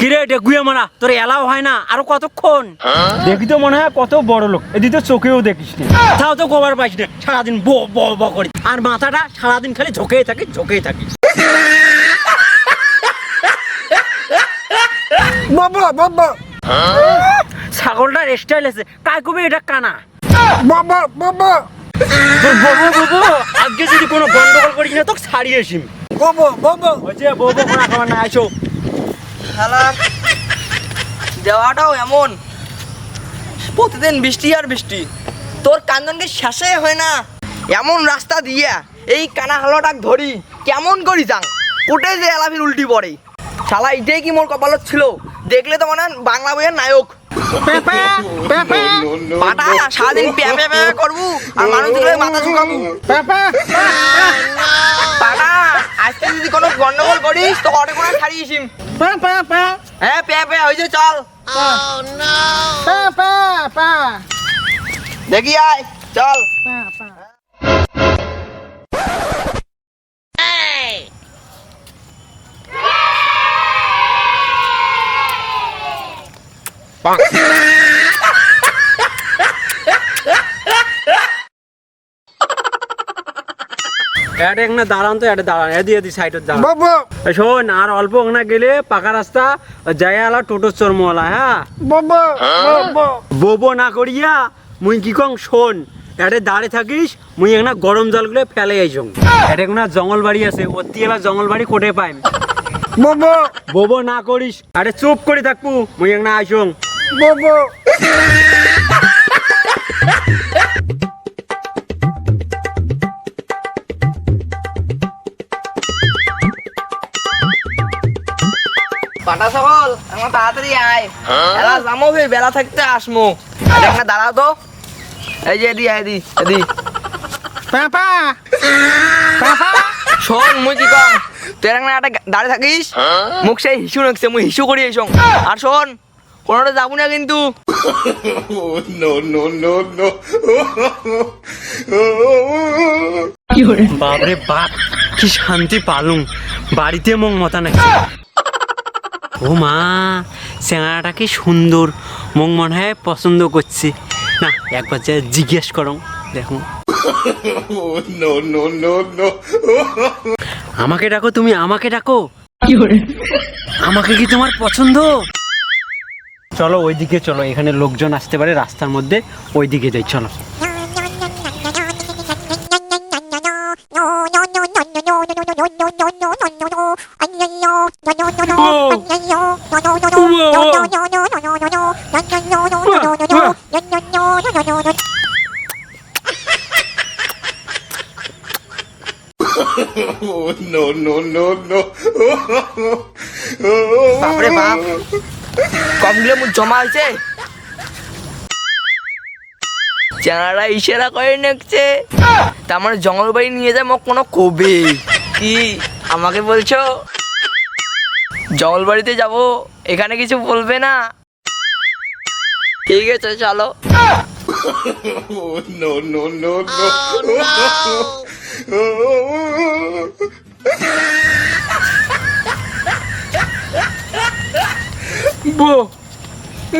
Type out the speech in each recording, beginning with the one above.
কিরে ডেগুয়ে মারা তোর এলাও হয় না আরও কতক্ষণ? দেখি তো মনে হয় কত বড় লোক। এদিকে তো চোখেও দেখিস তাও তো গোবার পাইস না সারাদিন ব ব ব করি। আর মাথাটা সারাদিন খালি ঝোঁকেই থাকে ঝোঁকেই থাকে বাবা বাবা। ছাগলটার স্টাইল আছে কাই কবি এটা কানা? বাবা বাবা। ববো ববো আজকে যদি কোনো গন্ডগোল করিস না তোকে ছাড়িয়ে আসিম। বাবা বাবা। ওই যে ববো কোনো খাবার না আইসো। শালা। দেওয়াটাও এমন। প্রতিদিন বৃষ্টি আর বৃষ্টি। তোর কান্দনকে শেষে হয় না। এমন রাস্তা দিয়া এই কানা হালোটাক ধরি কেমন করি যাং কোটে যে এলাফির উল্টি পড়ে। শালা এটাই কি মোর কপালত ছিল? দেখলে তো মনে বাংলা বইয়ের নায়ক। সারাদিন প্যা প্যা প্যা করব আর মানুষগুলো মাথা কোনো গন্ডগোল করিস? তো অনেক কোনো ছাড়িয়েছিস হ্যাঁ প্যা প্যা হয়েছে চল। দেখি আয় চল। এটা এখানে দাঁড়ান তো এটা দাঁড়ান এদি এদি সাইডের দাঁড়ান। বাবা। শোন আর অল্প ওখানে গেলে পাকা রাস্তা যায় আলা টোটো চর্মলা হ্যাঁ? বাবা বাবা। বোবো না করিয়া মুই কি কং শোন এটা দাঁড়ে থাকিস মুই এখানে গরম জলগুলো ফেলে আইসং এটা কোনো জঙ্গল বাড়ি আছে অতি এলা জঙ্গল বাড়ি কোটে পাইম। বাবা। বোবো না করিস আরে চুপ করে থাকব মুই এখানে আইসং বাবা। পাটা সকল আমার তাড়াতাড়ি আয়। এলা যামো ফের বেলা থাকতে আসমো। আর এখানে দাঁড়াও তো। এই যে এদি এদি এদি। পাপা! শোন মুই কি কম? তুই এখানে একটা দাঁড়িয়ে থাকিস? মুখ সেই হিসু নাকছে মুই হিসু করি আর শোন কোনোটা যাব না কিন্তু? বাপরে বাপ কি শান্তি পালুম। বাড়িতে মং মতা নাকি ও মা চেঙাটা কি সুন্দর। মং মনে হয় পছন্দ করছে। না একবার যা জিজ্ঞেস করো, দেখো। আমাকে ডাকো তুমি, আমাকে ডাকো। আমাকে কি তোমার পছন্দ? চলো ওইদিকে চলো, এখানে লোকজন আসতে পারে রাস্তার মধ্যে, ওইদিকে যাই, চলো। বাপরে বাপ কমগুলো মুখ জমা হয়েছে চেনারা ইশারা করে নেকছে তার মানে জঙ্গল বাড়ি নিয়ে যায় মোক কোনো কবে কি আমাকে বলছো? জঙ্গল বাড়িতে যাব এখানে কিছু বলবে না? ঠিক আছে চলো। বো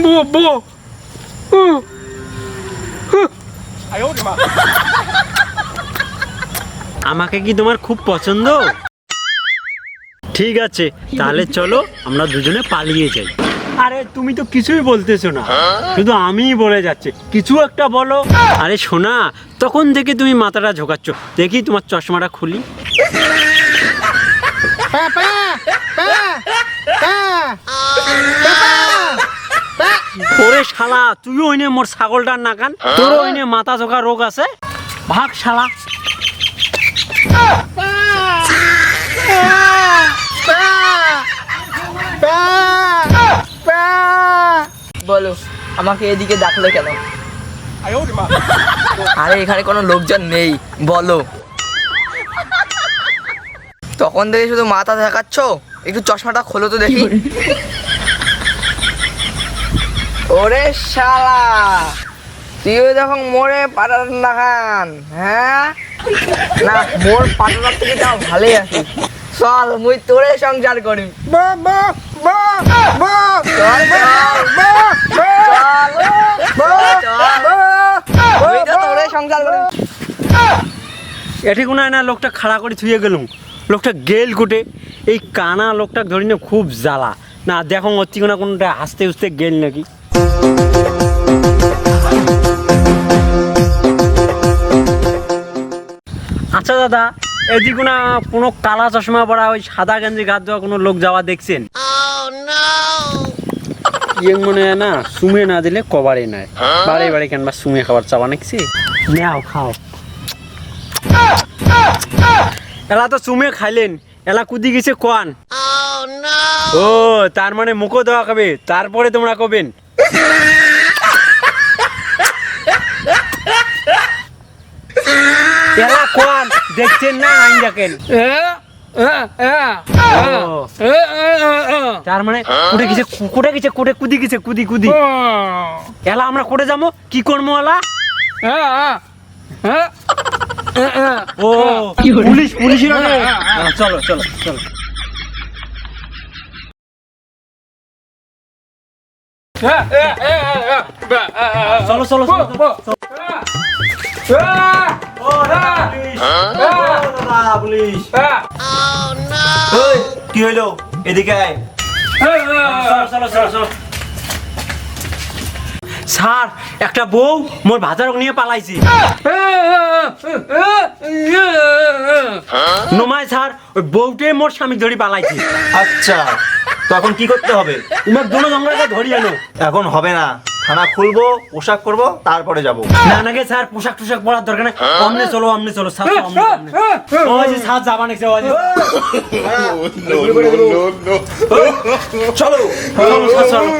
বো বো আমাকে কি তোমার খুব পছন্দ? ঠিক আছে তাহলে চলো আমরা দুজনে পালিয়ে যাই। আরে তুমি তো কিছুই বলতেছো না। শুধু আমিই বলে যাচ্ছে। কিছু একটা বলো। আরে শোনা তখন থেকে তুমি মাথাটা ঝোকাচ্ছ। দেখি তোমার চশমাটা খুলি। ওরে শালা তুইও ওইনে মোর ছাগলটার নাকান। তোর ওইনে মাথা ঝোকা রোগ আছে। ভাগ শালা। বলো, আমাকে এদিকে ডাকলে কেন? আরে, এখানে কোনো লোকজন নেই, বলো। তখন থেকে শুধু মাথা দেখাচ্ছ? একটু চশমাটা খোলো তো দেখি। ওরে শালা, তুইও যখন মোরে পাটার না খান হ্যাঁ? না মোর পাটার থেকে তাও ভালোই আছিস চল মুই তোরে সংসার করি। তোরে সংসার এটি কোনো না লোকটা খাড়া করে থুয়ে গেলুম। লোকটা গেল কোটে। এই কানা লোকটা ধরি না খুব জ্বালা। না দেখো অতি কোনো কোনটা হাসতে হুসতে গেল নাকি। আচ্ছা দাদা এদিকে না কোনো কালা চশমা পরা ওই সাদা গেঞ্জি গাছ দেওয়া কোনো লোক যাওয়া দেখছেন? ইয়ে মনে হয় না সুমে না দিলে কবারে নেয়। বাড়ি বাড়ি কেন বা সুমে খাবার চাওয়া নাকছি নেও খাও। এলা তো চুমে খাইলেন এলা কুদি গেছে কোয়ান। ও তার মানে মুখও দেওয়া খাবে তারপরে তোমরা কবেন। এলা কোয়ান দেখছেন না আইন দেখেন তার মানে কুটে গেছে কুটে গেছে কুটে কুদি গেছে কুদি কুদি এলা আমরা কোটে যাব কি করব এলা ও পুলিশ পুলিশের চলো চলো চলো চলো চলো চলো কি হইল এদিকে আয় স্যার একটা বউ মোর নিয়ে পালাইছি। নমায় স্যার ওই বউটে মোর স্বামী ধরি পালাইছি। আচ্ছা তো এখন কি করতে হবে? উমার দোনো জঙ্গলকে ধরি আনো। এখন হবে না। থানা খুলবো পোশাক করব তারপরে যাব। না নাকি স্যার পোশাক টোশাক পরার দরকার নেই। অমনে চলো অমনে চলো স্যার অমনে, অমনে। ওই যে স্যার যাবা নাকি ওই যে চলো। চলো, স্যার, চলো।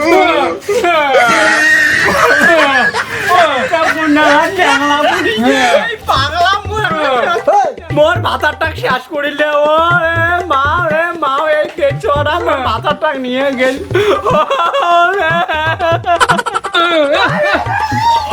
মোর ভাতারটা শেষ করিলে ও মা রে মা এই কেঁচোরা মোর ভাতারটা নিয়ে গেল। Yeah.